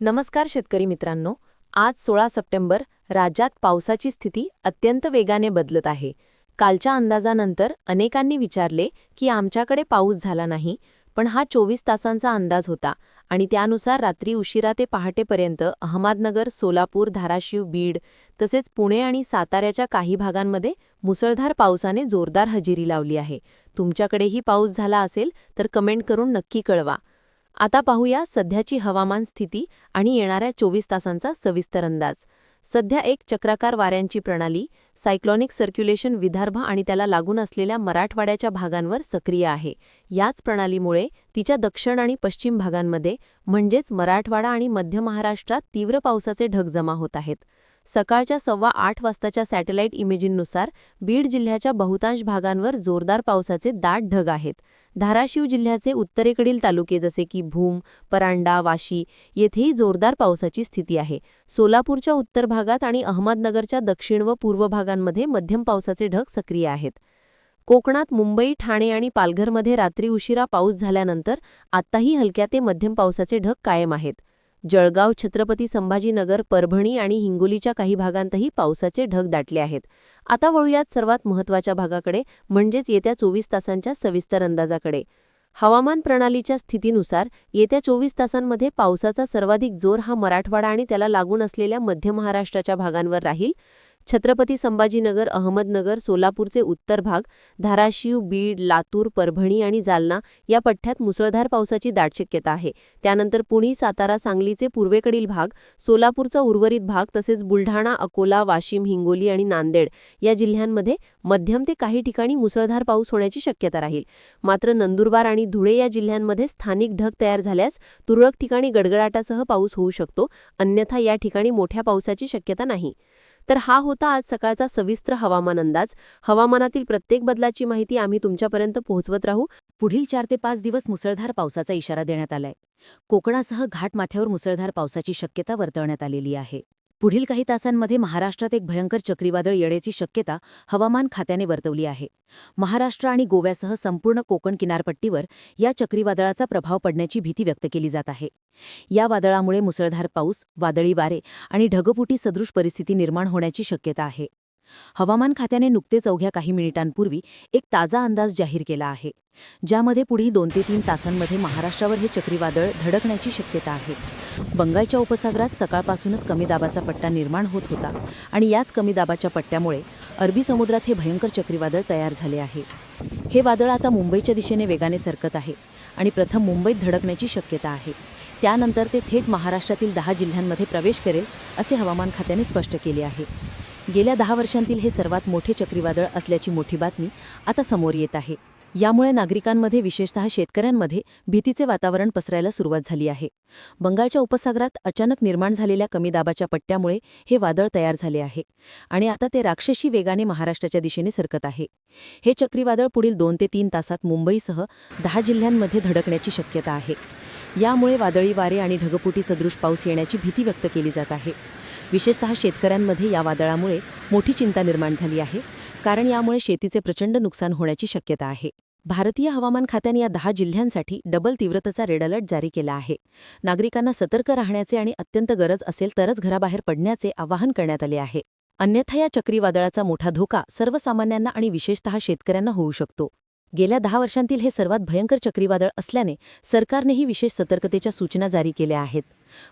नमस्कार शेतकरी मित्रांनो आज सोळा सप्टेंबर राज्यात पावसाची स्थिती अत्यंत वेगाने बदलत आहे. कालच्या अंदाजानंतर अनेकांनी विचारले की आमच्याकडे पाऊस झाला नाही पण हा चोवीस तासांचा अंदाज होता आणि त्यानुसार रात्री उशिरा ते पहाटेपर्यंत अहमदनगर सोलापूर धाराशिव बीड तसेच पुणे आणि साताऱ्याच्या काही भागांमध्ये मुसळधार पावसाने जोरदार हजेरी लावली आहे. तुमच्याकडेही पाऊस झाला असेल तर कमेंट करून नक्की कळवा. आता पाहूया सध्याची हवामान स्थिती आणि येणाऱ्या चोवीस तासांचा सविस्तर अंदाज. सध्या एक चक्राकार वाऱ्यांची प्रणाली सायक्लॉनिक सर्क्युलेशन विदर्भ आणि त्याला लागून असलेल्या मराठवाड्याच्या भागांवर सक्रिय आहे. याच प्रणालीमुळे तिच्या दक्षिण आणि पश्चिम भागांमध्ये म्हणजेच मराठवाडा आणि मध्य महाराष्ट्रात तीव्र पावसाचे ढग जमा होत आहेत. सकाळच्या सव्वा आठ वाजताच्या सॅटेलाईट इमेजिंगनुसार बीड जिल्ह्याच्या बहुतांश भागांवर जोरदार पावसाचे दाट ढग आहेत. धाराशिव जिल्ह्याचे उत्तरेकडील तालुके जसे की भूम परांडा वाशी येथेही जोरदार पावसाची स्थिती आहे. सोलापूरच्या उत्तर भागात आणि अहमदनगरच्या दक्षिण व पूर्व भागांमध्ये मध्यम पावसाचे ढग सक्रिय आहेत. कोकणात मुंबई ठाणे आणि पालघरमध्ये रात्री उशिरा पाऊस झाल्यानंतर आत्ताही हलक्या ते मध्यम पावसाचे ढग कायम आहेत. जळगाव छत्रपती संभाजीनगर परभणी आणि हिंगोलीच्या काही भागांतही पावसाचे ढग दाटले आहेत. आता वळूयात सर्वात महत्त्वाच्या भागाकडे म्हणजेच येत्या चोवीस तासांच्या सविस्तर अंदाजाकडे. हवामान प्रणालीच्या स्थितीनुसार येत्या चोवीस तासांमध्ये पावसाचा सर्वाधिक जोर हा मराठवाडा आणि त्याला लागून असलेल्या मध्य महाराष्ट्राच्या भागांवर राहील. छत्रपती संभाजीनगर अहमदनगर सोलापूरचे उत्तर भाग धाराशिव बीड लातूर परभणी आणि जालना या पठ्ठ्यात मुसळधार पावसाची दाट शक्यता आहे. त्यानंतर पुणे सातारा सांगलीचे पूर्वेकडील भाग सोलापूरचा उर्वरित भाग तसेच बुलढाणा अकोला वाशिम हिंगोली आणि नांदेड या जिल्ह्यांमध्ये मध्यम ते काही ठिकाणी मुसळधार पाऊस होण्याची शक्यता राहील. मात्र नंदुरबार आणि धुळे या जिल्ह्यांमध्ये स्थानिक ढग तयार झाल्यास तुरळक ठिकाणी गडगडाटासह पाऊस होऊ शकतो अन्यथा या ठिकाणी मोठ्या पावसाची शक्यता नाही. तर हा होता आज सकाळचा सविस्तर हवामान अंदाज. हवामानातील प्रत्येक बदलाची माहिती आम्ही तुमच्यापर्यंत पोहोचवत राहू. पुढील चार ते पाच दिवस मुसळधार पावसाचा इशारा देण्यात आलाय. कोकणासह घाटमाथ्यावर मुसळधार पावसाची शक्यता वर्तवण्यात आलेली आहे. पुढील काही तासांमध्ये महाराष्ट्रात एक भयंकर चक्रीवादळ येण्याची शक्यता हवामान खात्याने वर्तवली आहे. महाराष्ट्र आणि गोव्यासह संपूर्ण कोकण किनारपट्टीवर या चक्रीवादळाचा प्रभाव पडण्याची भीती व्यक्त केली जात आहे. या वादळामुळे मुसळधार पाऊस वादळी वारे आणि ढगपुटी सदृश परिस्थिती निर्माण होण्याची शक्यता आहे. हवामान खात्याने नुकतेच अवघ्या काही मिनिटांपूर्वी एक ताजा अंदाज जाहीर केला आहे ज्यामध्ये पुढील दोन ते तीन तासांमध्ये महाराष्ट्रावर हे चक्रीवादळ धडकण्याची शक्यता आहे. बंगालच्या उपसागरात सकाळपासूनच कमी दाबाचा पट्टा निर्माण होत होता आणि याच कमी दाबाच्या पट्ट्यामुळे अरबी समुद्रात हे भयंकर चक्रीवादळ तयार झाले आहे. हे वादळ आता मुंबईच्या दिशेने वेगाने सरकत आहे आणि प्रथम मुंबईत धडकण्याची शक्यता आहे. त्यानंतर ते थेट महाराष्ट्रातील दहा जिल्ह्यांमध्ये प्रवेश करेल असे हवामान खात्याने स्पष्ट केले आहे. गेल्या दहा वर्षांतील हे सर्वात मोठे चक्रीवादळ असल्याची मोठी बातमी आता समोर येत आहे. यामुळे नागरिकांमध्ये विशेषतः शेतकऱ्यांमध्ये भीतीचे वातावरण पसरायला सुरुवात झाली आहे. बंगालच्या उपसागरात अचानक निर्माण झालेल्या कमी दाबाच्या पट्ट्यामुळे हे वादळ तयार झाले आहे आणि आता ते राक्षसी वेगाने महाराष्ट्राच्या दिशेने सरकत आहे. हे चक्रीवादळ पुढील दोन ते तीन तासात मुंबईसह दहा जिल्ह्यांमध्ये धडकण्याची शक्यता आहे. यामुळे वादळी वारे आणि ढगपुटी सदृश पाऊस येण्याची भीती व्यक्त केली जात आहे. विशेषतः शेतकऱ्यांमध्ये या वादळामुळे मोठी चिंता निर्माण झाली आहे कारण यामुळे शेतीचे प्रचंड नुकसान होण्याची शक्यता आहे. भारतीय हवामान खात्याने या दहा जिल्ह्यांसाठी डबल तीव्रतेचा रेड अलर्ट जारी केला आहे. नागरिकांना सतर्क राहण्याचे आणि अत्यंत गरज असेल तरच घराबाहेर पडण्याचे आवाहन करण्यात आले आहे. अन्यथा या चक्रीवादळाचा मोठा धोका सर्वसामान्यांना आणि विशेषतः शेतकऱ्यांना होऊ शकतो. गेल्या दहा वर्षांतील हे सर्वात भयंकर चक्रीवादळ असल्याने सरकारनेही विशेष सतर्कतेच्या सूचना जारी केल्या आहेत.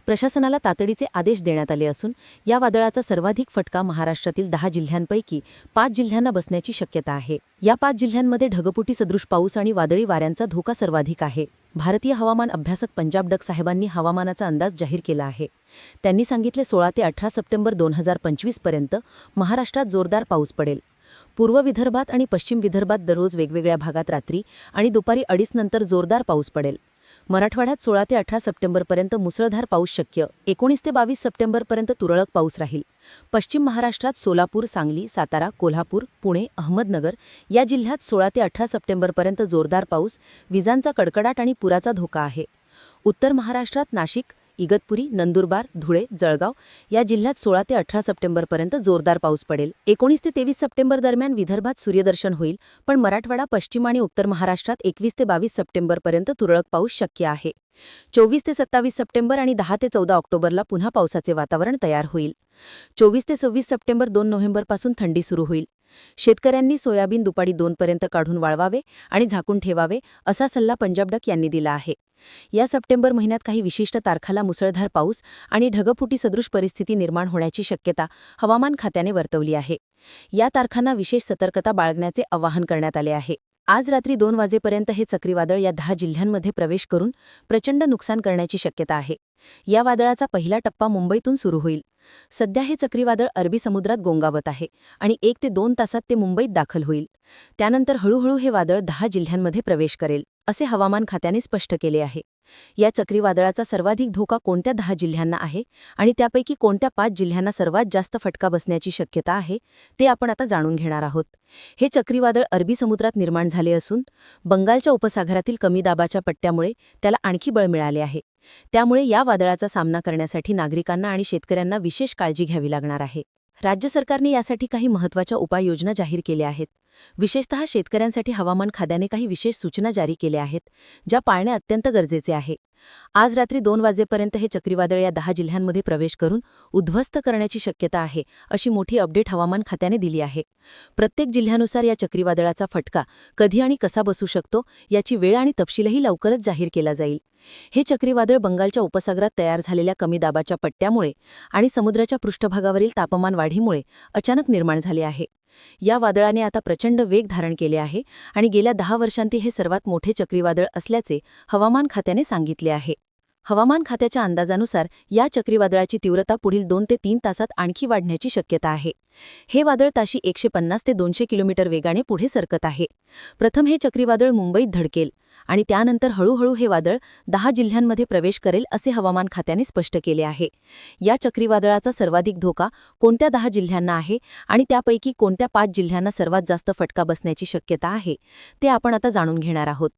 प्रशासनाला तातडीचे आदेश देण्यात आले असून या वादळाचा सर्वाधिक फटका महाराष्ट्रातील दहा जिल्ह्यांपैकी पाच जिल्ह्यांना बसण्याची शक्यता आहे. या पाच जिल्ह्यांमध्ये ढगपुटी सदृश पाऊस आणि वादळी वाऱ्यांचा धोका सर्वाधिक आहे. भारतीय हवामान अभ्यासक पंजाब डक साहेबांनी हवामानाचा अंदाज जाहीर केला आहे. त्यांनी सांगितले सोळा ते अठरा सप्टेंबर दोन हजार पंचवीसपर्यंत महाराष्ट्रात जोरदार पाऊस पडेल. पूर्व विदर्भात आणि पश्चिम विदर्भात दररोज वेगवेगळ्या भागात रात्री आणि दुपारी अडीच नंतर जोरदार पाऊस पडेल. मराठवाड्यात सोळा ते अठरा सप्टेंबरपर्यंत मुसळधार पाऊस शक्य. एकोणीस ते बावीस सप्टेंबरपर्यंत तुरळक पाऊस राहील. पश्चिम महाराष्ट्रात सोलापूर सांगली सातारा कोल्हापूर पुणे अहमदनगर या जिल्ह्यात सोळा ते अठरा सप्टेंबरपर्यंत जोरदार पाऊस विजांचा कडकडाट आणि पुराचा धोका आहे. उत्तर महाराष्ट्रात नाशिक इगतपुरी नंदुरबार धुळे जळगाव या जिल्ह्यात सोळा ते अठरा सप्टेंबरपर्यंत जोरदार पाऊस पडेल. एकोणीस ते तेवीस सप्टेंबर दरम्यान विदर्भात सूर्यदर्शन होईल पण मराठवाडा पश्चिम आणि उत्तर महाराष्ट्रात एकवीस ते बावीस सप्टेंबरपर्यंत तुरळक पाऊस शक्य आहे. चोवीस ते सत्तावीस सप्टेंबर आणि दहा ते चौदा ऑक्टोबरला पुन्हा पावसाचे वातावरण तयार होईल. चोवीस ते सव्वीस सप्टेंबर दोन नोव्हेंबरपासून थंडी सुरू होईल. शेतकऱ्यांनी सोयाबीन दुपारी दोनपर्यंत काढून वाळवावे आणि झाकून ठेवावे असा सल्ला पंजाब डक यांनी दिला आहे. या सप्टेंबर महिन्यात काही विशिष्ट तारखाला मुसळधार पाऊस आणि ढगफुटी सदृश परिस्थिती निर्माण होण्याची शक्यता हवामान खात्याने वर्तवली आहे. या तारखांना विशेष सतर्कता बाळगण्याचे आवाहन करण्यात आले आहे. आज रात्री दोन वाजेपर्यंत हे चक्रीवादळ या दहा जिल्ह्यांमध्ये प्रवेश करून प्रचंड नुकसान करण्याची शक्यता आहे. या वादळाचा पहिला टप्पा मुंबईतून सुरू होईल. सध्या हे चक्रीवादळ अरबी समुद्रात गोंगावत आहे आणि एक ते दोन तासात ते मुंबईत दाखल होईल. त्यानंतर हळूहळू हे वादळ दहा जिल्ह्यांमध्ये प्रवेश करेल असे हवामान खात्याने स्पष्ट केले आहे. या चक्रीवादळाचा सर्वाधिक धोका कोणत्या दहा जिल्ह्यांना आहे आणि त्यापैकी कोणत्या पाच जिल्ह्यांना सर्वात जास्त फटका बसण्याची शक्यता आहे ते आपण आता जाणून घेणार आहोत. हे चक्रीवादळ अरबी समुद्रात निर्माण झाले असून बंगालच्या उपसागरातील कमी दाबाच्या पट्ट्यामुळे त्याला आणखी बळ मिळाले आहे. त्यामुळे या वादळाचा सामना करण्यासाठी नागरिकांना आणि शेतकऱ्यांना विशेष काळजी घ्यावी लागणार आहे. राज्य सरकारने यासाठी काही महत्त्वाच्या उपाययोजना जाहीर केल्या आहेत. विशेषतः शेतकऱ्यांसाठी हवामान खात्याने काही विशेष सूचना जारी केल्या आहेत ज्या पाळणे अत्यंत गरजेचे आहे. आज रात्री दोन वाजेपर्यंत हे चक्रीवादळ या दहा जिल्ह्यांमध्ये प्रवेश करून उद्ध्वस्त करण्याची शक्यता आहे अशी मोठी अपडेट हवामान खात्याने दिली आहे. प्रत्येक जिल्ह्यानुसार या चक्रीवादळाचा फटका कधी आणि कसा बसू शकतो याची वेळ आणि तपशीलही लवकरच जाहीर केला जाईल. हे चक्रीवादळ बंगालच्या उपसागरात तयार झालेल्या कमी दाबाच्या पट्ट्यामुळे आणि समुद्राच्या पृष्ठभागावरील तापमान वाढीमुळे अचानक निर्माण झाले आहे. या वादळाने आता प्रचंड वेग धारण केले आहे आणि गेल्या दहा वर्षांती हे सर्वात मोठे चक्रीवादळ असल्याचे हवामान खात्याने सांगितले आहे. हवामान खात्याच्या अंदाजानुसार या चक्रीवादळाची तीव्रता पुढील दोन ते तीन तासात आणखी वाढण्याची शक्यता आहे. हे वादळ ताशी एकशे पन्नास ते दोनशे किलोमीटर वेगाने पुढे सरकत आहे. प्रथम हे चक्रीवादळ मुंबईत धडकेल. आणि त्यानंतर हळूहळू हे वादळ दहा जिल्ह्यांमध्ये प्रवेश करेल असे हवामान खात्याने स्पष्ट केले आहे. या चक्रीवादळाचा सर्वाधिक धोका कोणत्या दहा जिल्ह्यांना आहे आणि त्यापैकी कोणत्या पाच जिल्ह्यांना सर्वात जास्त फटका बसण्याची शक्यता आहे ते आपण आता जाणून घेणार आहोत.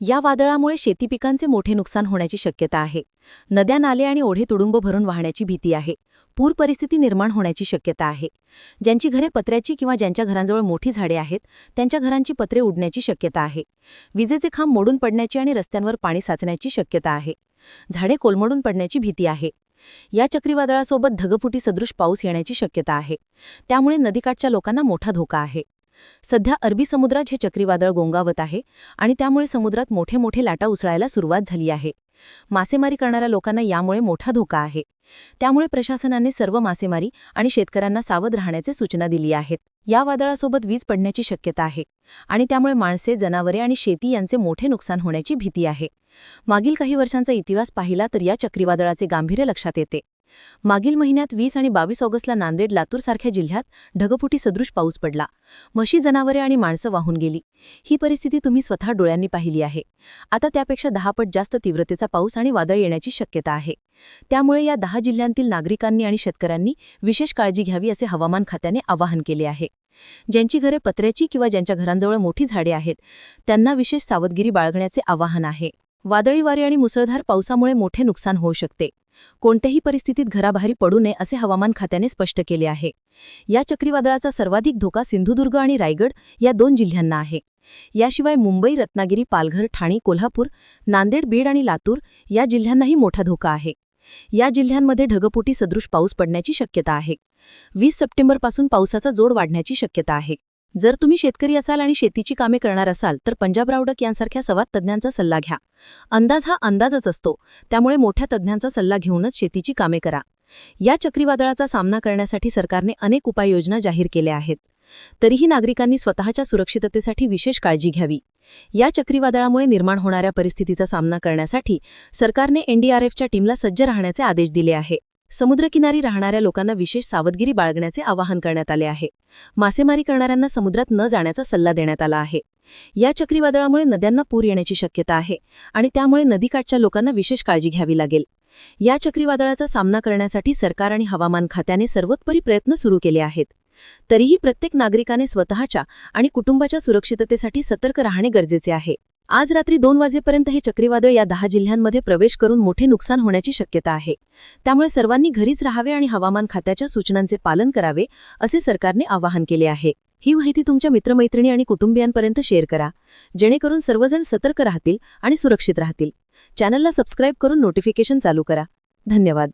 या वादळामुळे शेतीपिकांचे मोठे नुकसान होण्याची शक्यता आहे. नद्या नाले आणि ओढे तुडुंब भरून वाहण्याची भीती आहे. पूर परिस्थिती निर्माण होण्याची शक्यता आहे. ज्यांची घरे पत्र्याची किंवा ज्यांच्या घरांजवळ मोठी झाडे आहेत त्यांच्या घरांची पत्रे उडण्याची शक्यता आहे. विजेचे खांब मोडून पडण्याची आणि रस्त्यांवर पाणी साचण्याची शक्यता आहे. झाडे कोलमडून पडण्याची भीती आहे. या चक्रीवादळासोबत धगफुटी सदृश पाऊस येण्याची शक्यता आहे. त्यामुळे नदीकाठच्या लोकांना मोठा धोका आहे. सध्या अरबी समुद्रात हे चक्रीवादळ गोंगावत आहे आणि त्यामुळे समुद्रात मोठे मोठे लाटा उसळायला सुरुवात झाली आहे. मासेमारी करणाऱ्या लोकांना यामुळे मोठा धोका आहे. त्यामुळे प्रशासनाने सर्व मासेमारी आणि शेतकऱ्यांना सावध राहण्याचे सूचना दिली आहेत. या वादळासोबत वीज पडण्याची शक्यता आहे आणि त्यामुळे माणसे जनावरे आणि शेती यांचे मोठे नुकसान होण्याची भीती आहे. मागील काही वर्षांचा इतिहास पाहिला तर या चक्रीवादळाचे गांभीर्य लक्षात येते. मागील महिन्यात वीस आणि बावीस ऑगस्टला नांदेड लातूरसारख्या जिल्ह्यात ढगफुटी सदृश पाऊस पडला. म्हशी जनावरे आणि माणसं वाहून गेली. ही परिस्थिती तुम्ही स्वतः डोळ्यांनी पाहिली आहे. आता त्यापेक्षा दहा पट जास्त तीव्रतेचा पाऊस आणि वादळ येण्याची शक्यता आहे. त्यामुळे या दहा जिल्ह्यांतील नागरिकांनी आणि शेतकऱ्यांनी विशेष काळजी घ्यावी असे हवामान खात्याने आवाहन केले आहे. ज्यांची घरे पत्र्याची किंवा ज्यांच्या घरांजवळ मोठी झाडे आहेत त्यांना विशेष सावधगिरी बाळगण्याचे आवाहन आहे. वादळी वारे आणि मुसळधार पावसामुळे मोठे नुकसान होऊ शकते. कोणत्याही परिस्थितीत घराबाहेर पडू नये असे हवामान खात्याने स्पष्ट केले आहे. या चक्रीवादळाचा सर्वाधिक धोका सिंधुदुर्ग आणि रायगड या दोन जिल्ह्यांना आहे. याशिवाय मुंबई रत्नागिरी पालघर ठाणे कोल्हापूर नांदेड बीड आणि लातूर या जिल्ह्यांनाही मोठा धोका आहे. या जिल्ह्यांमध्ये ढगपुटी सदृश पाऊस पडण्याची शक्यता आहे. वीस सप्टेंबरपासून पावसाचा जोड वाढण्याची शक्यता आहे. जर तुम्ही शेतकरी असाल आणि शेतीची कामे करणार असाल तर पंजाब रावडक यांसारख्या संवाद तज्ज्ञांचा सल्ला घ्या. अंदाज हा अंदाजच असतो. त्यामुळे मोठ्या तज्ज्ञांचा सल्ला घेऊनच शेतीची कामे करा. या चक्रीवादळाचा सामना करण्यासाठी सरकारने अनेक उपाययोजना जाहीर केल्या आहेत. तरीही नागरिकांनी स्वतःच्या सुरक्षिततेसाठी विशेष काळजी घ्यावी. या चक्रीवादळामुळे निर्माण होणाऱ्या परिस्थितीचा सामना करण्यासाठी सरकारने एनडीआरएफच्या टीमला सज्ज राहण्याचे आदेश दिले आहे. समुद्रकिनारी राहणाऱ्या लोकांना विशेष सावधगिरी बाळगण्याचे आवाहन करण्यात आले आहे. मासेमारी करणाऱ्यांना समुद्रात न जाण्याचा सल्ला देण्यात आला आहे. या चक्रीवादळामुळे नद्यांना पूर येण्याची शक्यता आहे आणि त्यामुळे नदीकाठच्या लोकांना विशेष काळजी घ्यावी लागेल. या चक्रीवादळाचा सामना करण्यासाठी सरकार आणि हवामान खात्याने सर्वोत्परी प्रयत्न सुरू केले आहेत. तरीही प्रत्येक नागरिकाने स्वतःच्या आणि कुटुंबाच्या सुरक्षिततेसाठी सतर्क राहणे गरजेचे आहे. आज रात्री दोन वाजेपर्यंत हे चक्रीवादळ या दहा जिल्ह्यांमध्ये प्रवेश करून मोठे नुकसान होण्याची शक्यता आहे. त्यामुळे सर्वांनी घरीच राहावे आणि हवामान खात्याच्या सूचनांचे पालन करावे असे सरकारने आवाहन केले आहे. ही माहिती तुमच्या मित्रमैत्रिणी आणि कुटुंबियांपर्यंत शेअर करा. जेणेकरून सर्वजण सतर्क राहतील आणि सुरक्षित राहतील. चॅनलला सबस्क्राईब करून नोटिफिकेशन चालू करा. धन्यवाद.